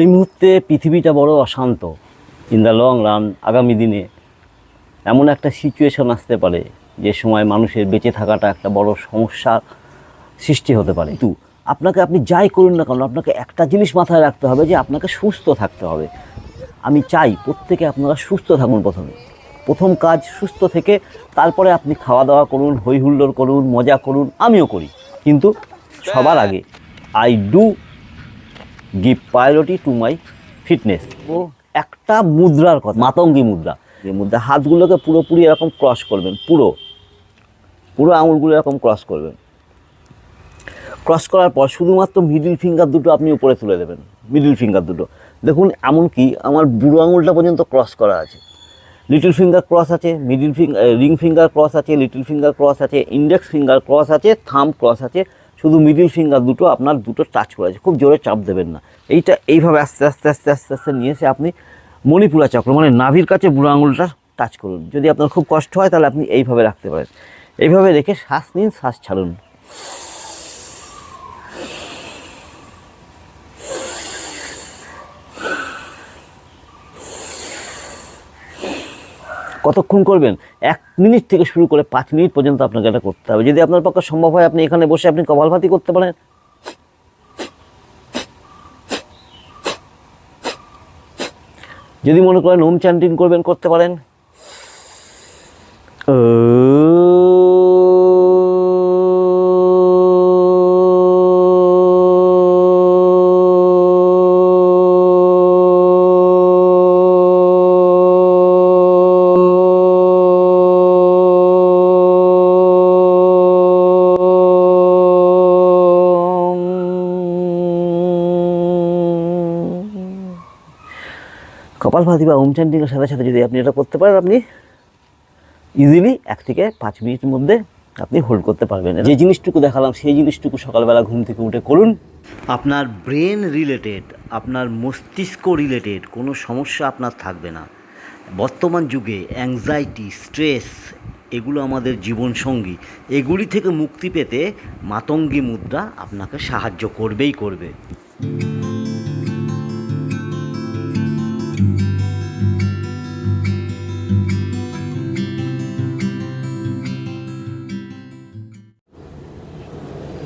এই মুহূর্তে পৃথিবীটা বড় অশান্ত। ইন দ্য লং রান আগামী দিনে এমন একটা সিচুয়েশন আসতে পারে, যে সময় মানুষের বেঁচে থাকাটা একটা বড় সমস্যার সৃষ্টি হতে পারে। কিন্তু আপনাকে আপনি যাই করুন না কেন, আপনাকে একটা জিনিস মাথায় রাখতে হবে যে আপনাকে সুস্থ থাকতে হবে। আমি চাই প্রত্যেকে আপনারা সুস্থ থাকুন প্রথমে। প্রথম কাজ সুস্থ থেকে, তারপরে আপনি খাওয়া দাওয়া করুন, হই হুল্লোড় করুন, মজা করুন, আমিও করি। কিন্তু সবার আগে I do give priority to my fitness ও। একটা মুদ্রার কথা মাতঙ্গি মুদ্রা। যে মুদ্রা হাতগুলোকে পুরোপুরি এরকম ক্রস করবেন পুরো। পুরো আঙুলগুলো এরকম ক্রস করবেন। ক্রস করার পর শুধুমাত্র মিডিল ফিঙ্গার দুটো আপনি উপরে তুলে দেবেন মিডিল ফিঙ্গার দুটো। দেখুন এমনকি আমার বুড়ো আঙুলটা পর্যন্ত ক্রস করা আছে। লিটল ফিঙ্গার ক্রস আছে middle finger ring finger cross আছে লিটল ফিঙ্গার ক্রস আছে ইন্ডেক্স ফিঙ্গার ক্রস আছে থাম ক্রস আছে। শুধু মিডিল ফিঙ্গার দুটো, আপনার দুটো টাচ করে আছে, খুব জোরে চাপ দেবেন না। এইটা এইভাবে আস্তে আস্তে আস্তে আস্তে আস্তে নিয়ে এসে আপনি মণিপুরা চক্র মানে নাভির কাছে বুড়ো আঙুলটা টাচ করুন। যদি আপনার খুব কষ্ট হয়, তাহলে আপনি এইভাবে রাখতে পারেন। এইভাবে রেখে শ্বাস নিন, শ্বাস ছাড়ুন। কতক্ষণ করবেন? এক মিনিট থেকে শুরু করে পাঁচ মিনিট পর্যন্ত আপনাকে এটা করতে হবে। যদি আপনার পক্ষে সম্ভব হয়, আপনি এখানে বসে আপনি কপালভাতি করতে পারেন। যদি মনে করেন ওম চ্যান্টিং করবেন, করতে পারেন। কপালভাতি বা হোম চ্যান্টিংয়ের সাথে সাথে যদি আপনি এটা করতে পারেন আপনি ইজিলি এক থেকে পাঁচ মিনিটের মধ্যে আপনি হোল্ড করতে পারবেন। যে জিনিসটুকু দেখালাম সেই জিনিসটুকু সকালবেলা ঘুম থেকে উঠে করুন। আপনার ব্রেন রিলেটেড আপনার মস্তিষ্ক রিলেটেড কোনো সমস্যা আপনার থাকবে না। বর্তমান যুগে অ্যাংজাইটি স্ট্রেস এগুলো আমাদের জীবনসঙ্গী। এগুলি থেকে মুক্তি পেতে মাতঙ্গী মুদ্রা আপনাকে সাহায্য করবেই করবে।